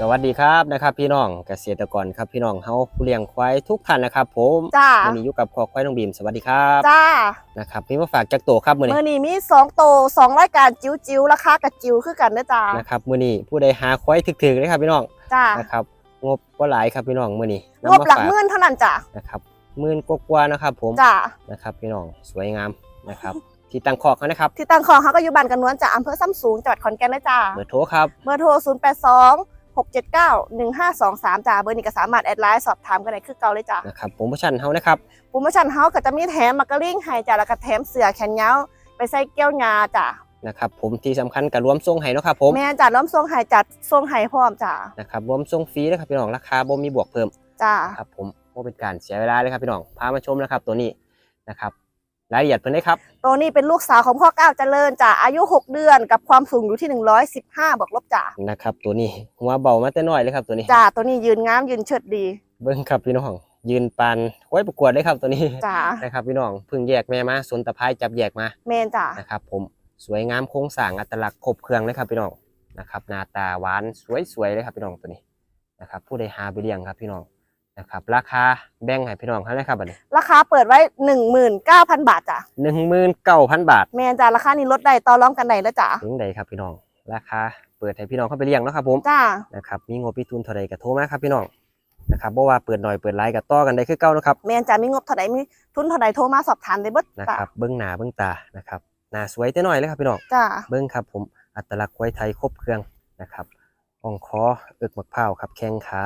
สวัสดีครับนะครับ พี่น้องเกษตรกรครับพี่น้องเฮาผู้เลี้ยงควายทุกท่านนะครับผมจ้าวันนี้อยู่กับคอควายน้องบีมสวัสดีครับจ้านะครับพี่มาฝากจักโตครับมื้อเมื่นี้อนี้มีสองโตสองรายการจิ๋วจิ๋วๆราคากับจิ๋วคือกันเด้อจ้านะครับมื้อนี้ผู้ใดหาควายถึกๆเลยครับพี่น้องจ้านะครับงบบ่หลายครับพี่น้องมื้อนี้งบหลักหมื่นเท่านั้นจ้านะครับหมื่นกว่าๆนะครับผมจ้านะครับพี่น้องสวยงามนะครับที่ตั้งคอกเขานะครับที่ตั้งของเขาก็อยู่บ้านกันนวลจ้าอำเภอซ้ำสูงจังหวัดขอนแก่นนะจ้าเบอร์โทรครับเบอร์โทร0 8 2 6 7 9 1 5 2 3จ้าเบอร์นี้ก็สามารถแอดไลน์สอบถามกันได้คือเก่าเลยจ้านะครับโปรโมชั่นเฮานะครับโปรโมชั่นเฮาก็จะมีแถมมักกะลิงให้จ้าแล้วก็แถมเสื้อแขนยาวไปใส่เกี้ยวงาจ้านะครับผมที่สำคัญก็รวมส่งให้เนาะครับผมแม่จ้าล้อมทรงให้จัดทรงให้พร้อมจ้านะครับรวมส่งฟรีนะครับพี่น้องราคาบ่มีบวกเพิ่มจ้าครับผมว่าเป็นการเสียเวลาเลยครับพี่น้องพามาชมนะครับตัวนี้นะครับ รายละเอียดเพิ่นได้ครับ ตัวนี้เป็นลูกสาวของพ่อก้าวเจริญจ้าอายุ 6 เดือนกับความสูงอยู่ที่ 115 บวกลบจ้านะครับ ตัวนี้หัวเบามาแต่น้อยเลยครับตัวนี้ จ้าตัวนี้ยืนงามยืนเชิดดี เบิ้งครับพี่น้อง ยืนปานไว้ประกวดเลยครับตัวนี้จ้านะครับพี่น้องเพิ่งแยกแม่มาสนตะไคร้จับแยกมาเมนจ้านะครับ ผมสวยงามโครงสร้างอัตลักษณ์ครบเครื่องเลยครับพี่น้องนะครับหน้าตาหวานสวยๆเลยครับพี่น้องตัวนี้นะครับผู้ใดหาไปเลี้ยงครับพี่น้อง นะครับ ราคาแบ่งให้พี่น้องเขาเลยครับบัดนี้ราคาเปิดไว้19,000บาทจ้าหนึ่งหมื่นเก้าพันบาทเมนจ้าราคานี้ลดได้ต่อรองกันได้แล้วจ้าถึงใดครับพี่น้อง ราคาเปิดให้พี่น้องเข้าไปเลี้ยงเนาะครับผมจ้านะครับมีงบมีทุนเท่าใดก็โทรมาครับพี่น้องนะครับบ่ว่าเปิดหน่อยเปิดไลน์ก็ต่อกันได้คือเก่านะครับเมนจ้ามีงบเท่าใดมีทุนเท่าใดโทรมาสอบถามได้เบิดนะจ้าครับเบิ้งหน้าเบิ้งตานะครับหน้าสวยแต่น้อยเลยครับพี่น้องจ้าเบิ้งครับผมอัตลักษณ์ควายไทยครบเครื่องนะครับอ่องคอเอิกมะพร้าวครับแข้งขา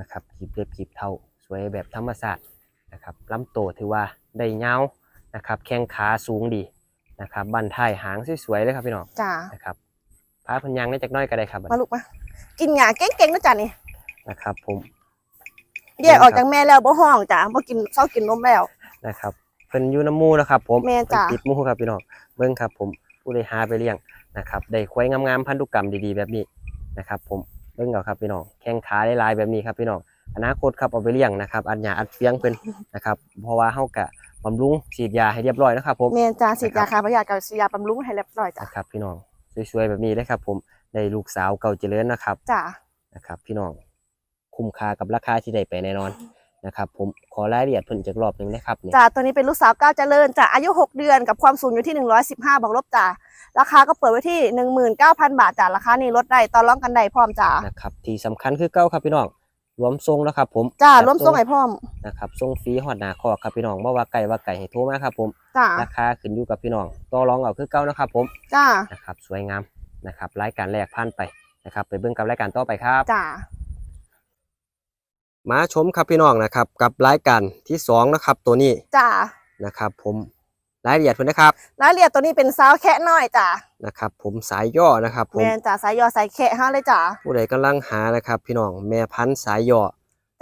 นะครับกีบเล็บกีบเท่าสวยแบบธรรมชาตินะครับลำโตวถือว่าได้ยาวนะครับแข้งขาสูงดีนะครับบันท้ายหางสวยๆเลยครับพี่น้องจ้านะครับพาเพันยางได้จักหน้อยก็ได้ครับบัดมานี้ลูกมากินหยาเก่งๆนะจ้านี่นะครับ ผมแยกออกจากแม่แล้วบ่ห้องจ้าบ่กินเศร้ากินนมแล้วนะครับเพิ่นอยู่น้ำหมูนะครับ ผมแม่จ้ะเพิ่นติดหมูครับพี่น้องเบิ่งครับ ผมผู้ใดหาไปเลี้ยงนะครับได้ควายงามๆพันธุกรรมดีๆ แบบนี้นะครับ ผม เบิ่งเอาครับพี่น้องแข้งขาหลายๆแบบนี้ครับพี่น้องอนาคตครับเอาไปเลี้ยงนะครับอันหยาอัดเฟียงเพิ่นนะครับเพราะว่าเฮากะบำรุงฉีดยาให้เรียบร้อยนะครับผมเมนจ้าฉีดยาคาพยากับฉีดยาบำรุงให้เรียบร้อยจ้านะครับพี่น้องสวยๆแบบนี้เลยครับผมได้ลูกสาวเก่าเจริญนะครับจ้านะครับ พี่น้องคุ้มค่ากับราคาที่ได้ไปแน่นอน นะครับ ผมขอรายละเอียดเพิ่นอีกรอบหนึงนะครับนี่จ้าตัวนี้เป็นลูกสาวก้าวเจริญจ้าอายุ 6 เดือนกับความสูงอยู่ที่ 115 บวกลบจ้าราคาก็เปิดไว้ที่ 19,000 บาทจ้าราคานี้ลดได้ต่อรองกันได้พร้อมจ้านะครับที่สำคัญคือเก้าครับพี่น้องรวมทรงแล้วครับผมจ้าจัดร่วมส่งให้พร้อมนะครับทรงฟรีหอดหนาคอกครับพี่น้องบ่ว่าไก่ว่าไก่ให้โทรมาครับผมจ้าราคาขึ้นอยู่กับพี่น้องต่อรองเอาคือเก้านะครับผมจ้านะครับสวยงามนะครับรายการแรกผ่านไปนะครับไปเบิ่งกับรายการต่อไปครับจ้า มาชมครับพี่น้องนะครับ กับรายการที่สองนะครับตัวนี้จ้านะครับ ผมรายละเอียดเพิ่นนะครับรายละเอียดตัวนี้เป็นสาวแค่น้อยจ้านะครับ ผมสายย่อนะครับผมแม่นจ้าสายยอสายแค่ห้าเลยจ้าผู้ใดกำลังหานะครับ พี่น้องแม่พันธุ์สายย่อ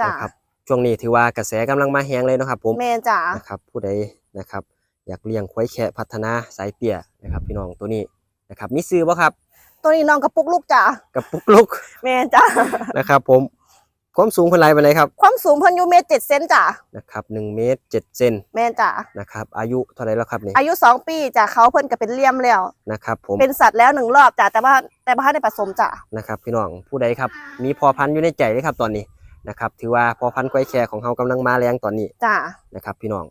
จ้านะครับช่วงนี้ถือว่ากระแสกำลังมาแฮงเลยนะครับ ผมแม่นจ้านะครับ ผู้ใดนะครับ อยากเลี้ยงควายแคะพัฒนาสายเตี่ยนะครับ พี่น้องตัวนี้นะครับมีซื้อบ่ครับ ตัวนี้น้องกระปุกลูกจ้ากับปุกลุกแม่นจ้านะครับ ผม ความสูงเพิ่นไรปานใดครับความสูงเพิ่นอยู่เมตรเจ็ดเซนจ้านะครับ1เมตร7เซนแม่นจ้านะครับ อายุเท่าไหรแล้วครับนี่อายุสองปีจ้าเขาเพิ่นก็เป็นเลี่ยมแล้ว นะครับผมเป็นสัตว์แล้วหนึ่งรอบจ้าแต่ว่าแต่ว่าได้ผสมจ้านะครับพี่น้องผู้ใดครับ มีพอพันธุ์อยู่ในใจเลยครับตอนนี้นะครับถือว่าพอพันธุ์ควายแคะของเฮากำลังมาแรงตอนนี้จ้านะครับพี่น้อง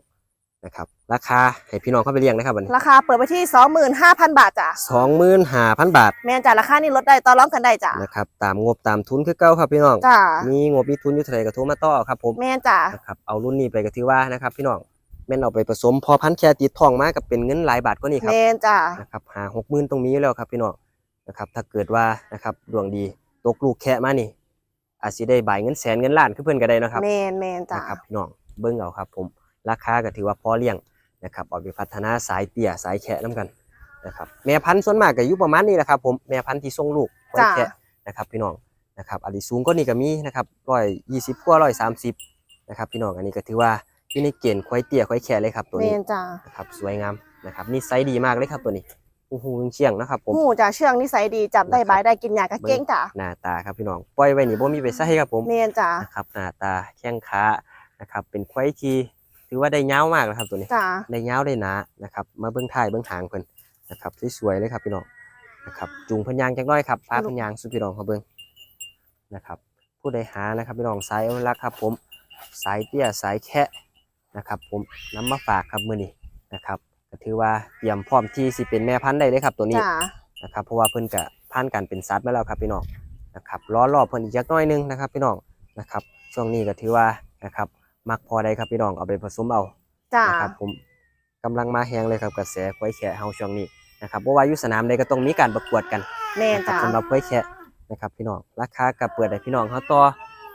นะครับราคาให้พี่น้องเข้าไปเลี้ยงนะครับวันนี้ราคาเปิดไปที่ 25,000 บาทจ้ะสองหมื่นห้าพันบาทแม่นจ้ะราคานี้ลดได้ต่อรองกันได้จ้ะนะครับตามงบตามทุนคือเก่าครับพี่น้องจ้ะมีงบมีทุนอยู่เท่าไหร่ก็โทรมาต่อครับผมแม่นจ้ะนะครับเอารุ่นนี้ไปก็ถือว่านะครับพี่น้องแม่นเอาไปผสมพอพันธุ์แค่ติดทองมากับเป็นเงินหลายบาทก็นี่ครับแม่นจ้ะนะครับหาหกหมื่นตรงนี้อยู่แล้วครับพี่น้องนะครับถ้าเกิดว่านะครับดวงดีตกลูกแค่มานี่อาจสิได้บายเงินแสนเงินล้านคือเพิ่นก็ได้เนาะครับแม่นแม่นจ้ะนะครับพี่น้องเบิ่งเอาครับผม ราคาก็ถือว่าพอเลี้ยงนะครับเอาไปพัฒนาสายเตี่ยสายแคะน้กันนะครับแม่พันธุ์ส่วนมากก็อยู่ประมาณนี้แหละครับผมแม่พันธุ์ที่ส่งลูกไว้จ้ะแคะนะครับพี่น้องนะครับอันนี้สูงก็นี่ก็มีนะครับร้อยยี่สิบกว่าร้อยสามสิบนะครับพี่น้องอันนี้ก็ถือว่าอยู่ในเกณฑ์ควายเตี่ยควายแคะเลยครับตัวแม่นี้นจ้ะนะครับสวยงามนะครับนิสัยดีมากเลยครับตัวนี้หูหูเชียงนะครับผมหมูจ้ะเชื่องนิสัยดีจับได้นะครับบายได้กินหยาก็เก่งจ้ะหน้าตาครับพี่น้องปล่อยไว้นี่บ่มีไปใส่ครับผมแม่นจ้ะนะครับหน้าตาแข้งขานะครับเป็นควายที่ ถือว่าได้ยาวมากนะครับตัวนี้ จ้ะได้ยาวได้หนานะครับ มาเบื้องท้ายเบื้องหางเพิ่นนะครับสวยๆเลยครับพี่น้องนะครับจูงเพิ่นยางจักหน้อยครับพาเพิ่นยางสุดพี่น้องเขาเบิ่งนะครับผู้ใดหานะครับพี่น้องสายอนุรักษ์ครับผมสายเตี้ยสายแคะนะครับ ผมนำมาฝากครับมื้อนี้นะครับก็ถือว่าเตรียมพร้อมที่สิเป็นแม่พันธุ์ได้เลยครับตัวนี้ จ้านะครับเพราะว่าเพิ่นก็ผ่านการเป็นสัตว์มาแล้วครับพี่น้องนะครับล้อรอบเพิ่นอีกจักหน้อยหนึงนะครับพี่น้องนะครับช่วงนี้ก็ถือว่านะครับ มักพอได้ครับพี่น้องเอาไปผสมเอาจ้านะครับผมกำลังมาแฮงเลยครับกระแสควายแขะเฮาช่วงนี้นะครับเพราะว่าอยู่สนามใดก็ต้องมีการประกวดกันแม่นนะครับจ้า สำหรับควายแขะนะครับพี่น้องราคากับเปิดให้พี่น้องเฮาต่อ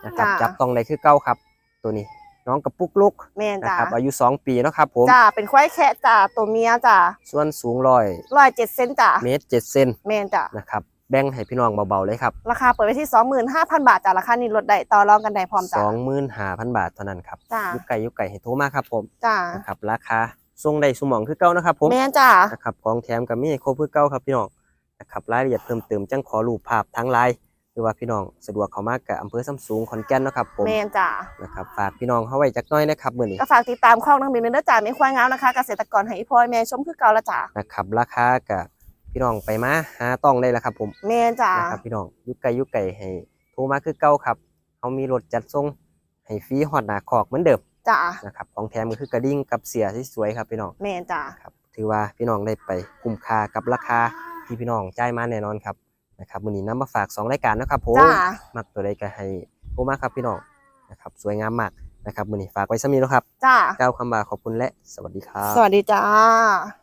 นะครับจ้ะ จับต้องได้คือเก่าครับ ตัวนี้น้องกระปุกลุกแม่นนะจ้าครับอายุ 2 ปีเนาะครับผมจ้าเป็นควายแคะจ้าตัวเมียจ้าส่วนสูงร้อยร้อยเจ็ดเซนจ้าเมตรเจ็ดเซนแม่นจ้านะครับ แบ่งให้พี่น้องเบาๆเลยครับราคาเปิดไว้ที่สองหมื่นห้าพันบาทจ้าราคานี้ลดได้ต่อรองกันได้พร้อมจ้าสองหมื่นห้าพันบาทเท่านั้นครับจ้ายุคไก่ยุคไก่ให้โทรมาครับผมจ้านะครับราคาส่งได้สมองคือเก่านะครับผม แม่นจ้า นะครับของแถมกับมีให้ครบคือเก่าครับพี่น้องนะครับรายละเอียดเพิ่มเติมจังขอรูปภาพทั้งไลน์หรือว่าพี่น้องสะดวกเข้ามากับอำเภอซ้ำสูงขอนแก่นเนาะครับผมแม่นจ้า นะครับฝากพี่น้องเข้าไว้จักหน้อยนะครับมื้อนี้ก็ฝากติดตามข้องนังบินเด้อจ้าไม่ควายงามนะคะ เกษตรกรให้อีพอยแม่ชมคือเก่าละจ้า นะครับราคากับ พี่น้องไปมาหาต้องได้แล้วครับ ผมแม่นจ้านะครับพี่น้องยุคไก่ยุคไก่ให้โทรมาคือเก่าครับเขามีรถจัดส่งให้ฟรีฮอดหน้าคอกเหมือนเดิมจ้านะครับของแถมก็คือกระดิ่งกับเสียที่สวยครับพี่น้องแม่นจ้าครับถือว่าพี่น้องได้ไปคุ้มค่ากับราคาที่พี่น้องจ่ายมาแน่นอนครับนะครับวันนี้นำมาฝาก2รายการนะครับผมจ้ามักตัวใดก็ให้โทรมาครับพี่น้องนะครับสวยงามมากนะครับวันนี้ฝากไว้สมีแล้วครับจ้าก้าวคำว่าขอบคุณและสวัสดีครับ สวัสดีจ้า